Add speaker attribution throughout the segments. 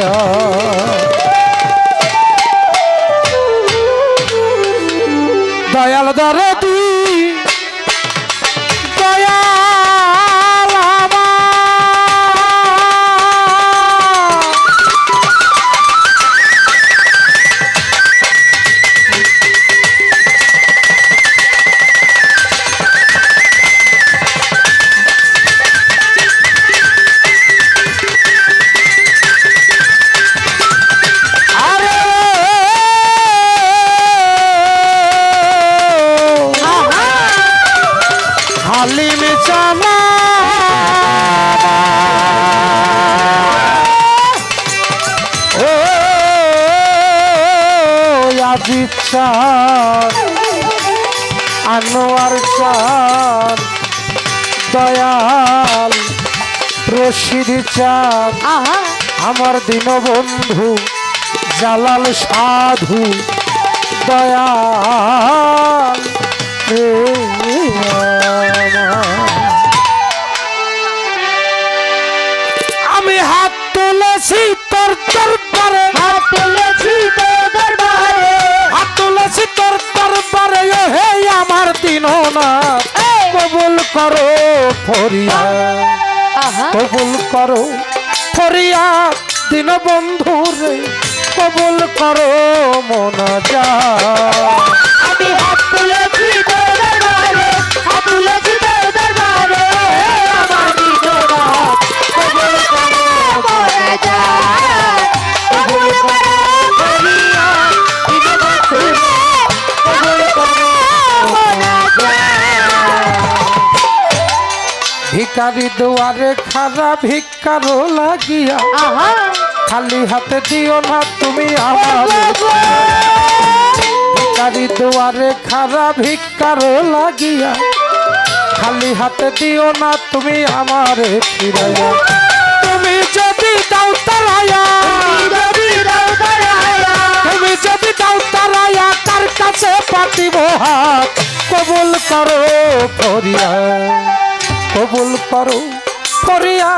Speaker 1: রশিদ দয়াল দরে চাঁদ আনোয়ার চাঁদ দয়াল রশিদ চাঁদ আমার দীনবন্ধু জালাল সাধু দয়াল আমি হাত তুলেছি তোর দরবারে।
Speaker 2: হাত তুলেছি
Speaker 1: আমার
Speaker 2: না!
Speaker 1: কবুল করো ফরিয়া। কবুল করো ফরিয়া দিন বন্ধু রে কবুল করো মনা যা
Speaker 2: আমি হাত তুলেছি দরবারে হাত তুলেছি
Speaker 1: ভিকারি দুয়ারে খারা ভিক্ষারো লাগিয়া। খালি হাতে দিও না তুমি আমার ভিকারি দুয়ারে খারা ভিক্ষারো লাগিয়া। খালি হাতে দিও না তুমি আমারে ফিরাইয়া। তুমি যদি দাও তারায়া। তুমি যদি দাও তারায়া। কার কাছে পাতিব হাত? কবুল করো ফরিয়া কবুল করো। করিয়া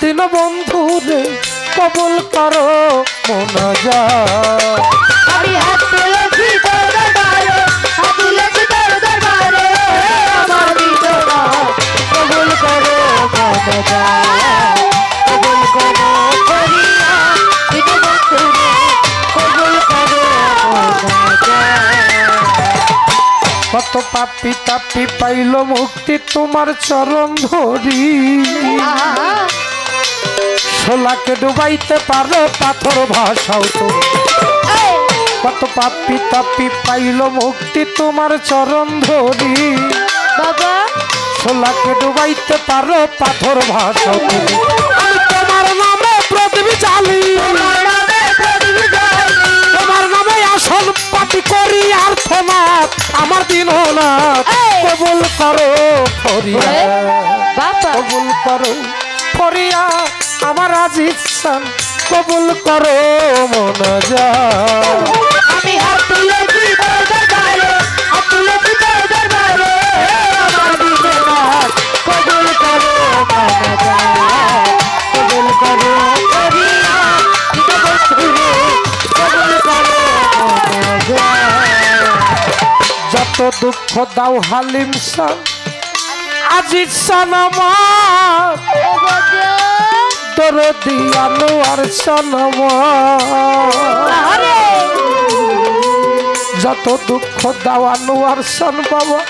Speaker 1: তিন বন্ধু রে কবুল করো মনে যা
Speaker 2: হাত
Speaker 1: পাপি তাপি পাইল মুক্তি তোমার চরণ ধরি। সোলাকে ডুবাইতে পারো পাথর ভাষাও
Speaker 2: এই।
Speaker 1: কত পাপি তাপি পাইল মুক্তি তোমার চরণ ধরি।
Speaker 2: বাবা।
Speaker 1: সোলাকে ডুবাইতে পারো পাথর ভাষা তুমি। আমি তোমার নামে প্রদীপ জালি
Speaker 2: তোমার নামে
Speaker 1: তোমার আসন পাতি করি আর থনাথ আমার দিন
Speaker 2: না!
Speaker 1: কবুল করো ফরিয়া। কবুল করো ফরিয়া। আমার আজ সান কবুল করো মন যা
Speaker 2: আমি হাত
Speaker 1: দুঃখ দাও হালিম সান, আজিজ সান আমার। দরদি আনোয়ার সান যত দুঃখ দাও আনোয়ার সান বাবা,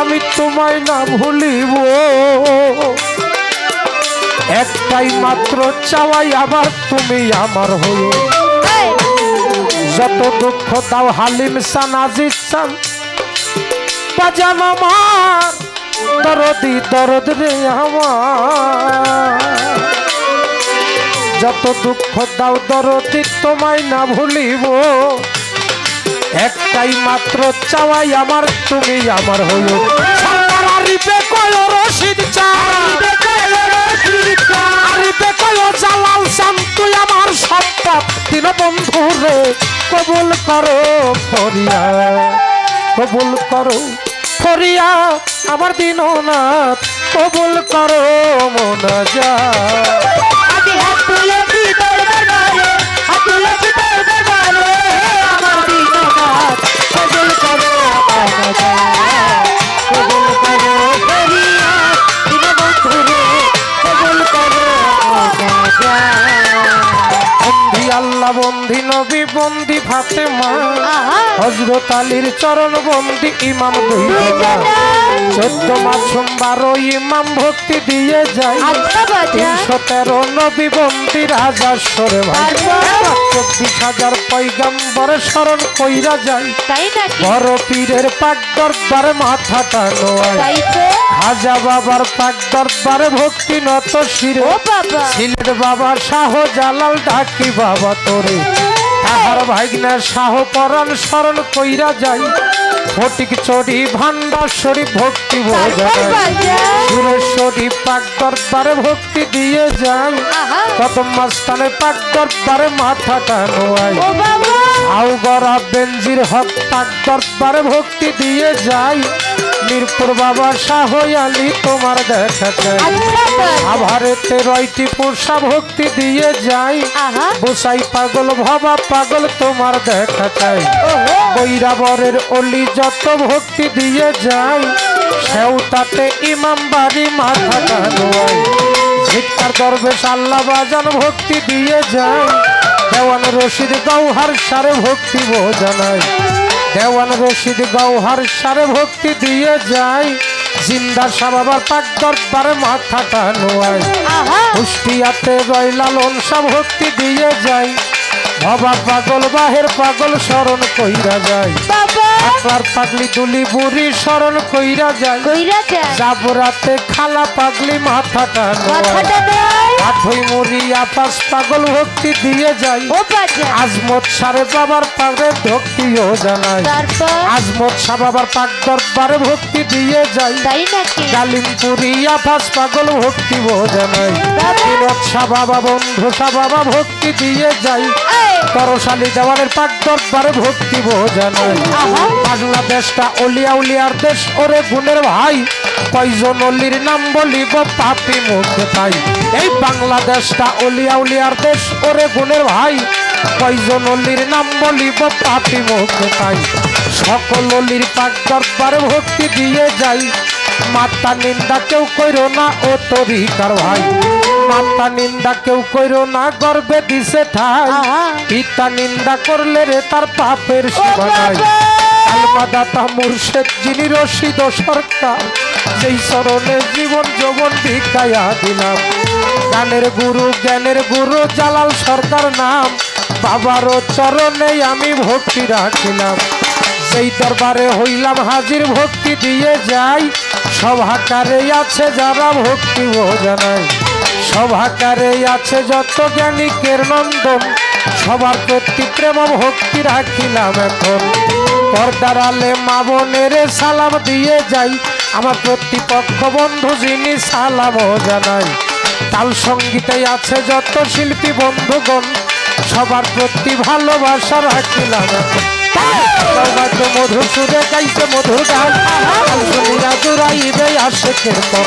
Speaker 1: আমি তোমায় না ভুলিব। একটাই মাত্র চাওয়াই আবার তুমি আমার যত দুঃখ দাও হালিম সান সান দরদি, দরদ রে যত দুঃখ দাও দরদি, তোমায় না ভুলিব। একটাই মাত্র চাওয়াই আমার, তুমি আমার হলো রশিদ চা সম্পদ দিন বন্ধু রে কবুল করো ফরিয়া। কবুল করো ফরিয়া, আমার দিননাথ, কবুল করো মন যা বন্দি নবী বন্দি ফাতেমা।
Speaker 2: আহা।
Speaker 1: হজরত আলীর চরণ বন্দি ইমাম দুই চোদ্দ মাসুম বারো ইমাম ভক্তি দিয়ে যায়।
Speaker 2: আচ্ছা
Speaker 1: তিনশো তেরো নবী বন্দি রাজা সরে ভাই। চব্বিশ হাজার পৈগম্বর স্মরণ কইরা যায়। বড় পীরের পাক দরবারে মাথাটা নোয়ায়
Speaker 2: তো।
Speaker 1: বাবার পাক দরবারে ভক্তি নত শিরে। সিলেট বাবা। শাহ জালাল ডাকি বাবা তোরে। তাহার ভাগনা শাহ পরাণ স্মরণ কইরা যাই। ফটিক চড়ি ভান্ডাশ্বরী ভক্তি সুরেশ্বরী পাক দরবারে ভক্তি দিয়ে যাই।
Speaker 2: আহা।
Speaker 1: কত মাস্তানে পাক দরবারে মাথাটা নোয়াই
Speaker 2: ও বাবা।
Speaker 1: আউ গরা বেঞ্জির হক পাক দরবারে ভক্তি দিয়ে যাই। মিরপুর বাবা শাহ আলী তোমার দেখা
Speaker 2: আচ্ছা
Speaker 1: আভারেতে রয়টি পোষা ভক্তি দিয়ে যাই। বসাই পাগল ভাবা পাগল তোমার দেখা
Speaker 2: ওহো।
Speaker 1: বৈরাবরের অলি যত ভক্তি দিয়ে যাই সেও তাতে ইমাম বাড়ি মাথাটা নোয়াই ঝিটকার দরবেশ আল্লাহ বাজান ভক্তি দিয়ে যায় দেওয়ান রশিদ গৌহার সারে ভক্তি বোঝানাই। দেওয়ান রশিদ গৌহার সারে ভক্তি দিয়ে যায়। জিন্দা সাবাবার পাক দরবারে মাথাটা নোয়াই কুষ্টিয়াতে রয় লালন সব ভক্তি দিয়ে যায়। ভবা পাগল বাহের পাগল স্মরণ কইরা যায়।
Speaker 2: বাবা!
Speaker 1: আকলার পাগলি দুলি বুড়ি স্মরণ কইরা যায়।
Speaker 2: কইরা যায়।
Speaker 1: জাবরাতে খালা পাগলি মাথাটা
Speaker 2: মাথাটা
Speaker 1: আঠই মুড়ি আপাস পাগল ভক্তি দিয়ে যায়।
Speaker 2: ও বাজা।
Speaker 1: আজমত সারে বাবার পাগলে ভক্তিও
Speaker 2: তারপর?
Speaker 1: আজমত শাহ বাবার পাক দরবারে ভক্তি দিয়ে
Speaker 2: নাকি?
Speaker 1: গালিমপুরি আফাস পাগল ভক্তি বোঝানাই
Speaker 2: বাবা।
Speaker 1: বিনোদ বাবা বন্ধু শাহ বাবা ভক্তি দিয়ে যাই
Speaker 2: এই
Speaker 1: তরসালি দেওয়ানের পাক দরবারে ভক্তি বোঝানাই
Speaker 2: আহা
Speaker 1: বাংলাদেশটা অলিয়া উলিয়ার দেশ ওরে গুণের ভাই কয়জন অলির নাম বলিব পাপি মুখে পাই এই বাংলাদেশটা অলিয়া উলিয়ার দেশ ওরে গুণের ভাই কয়জন অলির নাম বলিব পাপি মুখে পাই সকল অলির পাক দরবারে ভক্তি দিয়ে যাই মাতা নিন্দা কেউ কইরো না ও তরিকার ভাই মাতা নিন্দা কেউ কইরো না গর্বে দিছে ঠাই। পিতা নিন্দা করলে রে তার পাপের
Speaker 2: ও
Speaker 1: সীমা নাই।
Speaker 2: বাবা
Speaker 1: আলমাদাতা মুর্শেদ যিনি রশিদ সরকার যেই চরণে জীবন যৌবন ভিক্ষায়া দিলাম। গানের গুরু জ্ঞানের গুরু জালাল সরকার নাম। বাবারও চরণে আমি ভক্তি রাখিলাম। সেই দরবারে হইলাম হাজির ভক্তি দিয়ে যাই। সভাকারে আছে যারা ভক্তি বোঝানায় সভাকারে আছে যত জ্ঞানীকের নন্দন, সবার প্রতি প্রেম ভক্তি রাখিলাম এখন। পর্দার আলে মা বোনের সালাম দিয়ে যাই, আমার প্রতিপক্ষ বন্ধু যিনি সালামও জানাই। তাল সঙ্গীতে আছে যত শিল্পী বন্ধুগণ, সবার প্রতি ভালোবাসা রাখিলাম সৌভাগ্য মধুর সুরে গাইছে মধুর গান জুড়াইবে আশেকের পর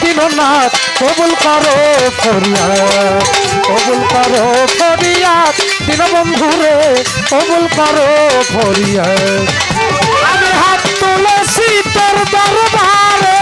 Speaker 1: দিননাথ কবুল করো ফরিয়াদ, কবুল করো ফরিয়াদ। দীনবন্ধু রে কবুল করো ফরিয়াদ। আমি হাত তুলেছি তোর দরবারে।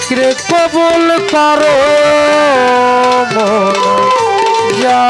Speaker 1: জিক্রে কবুল করো মন। যা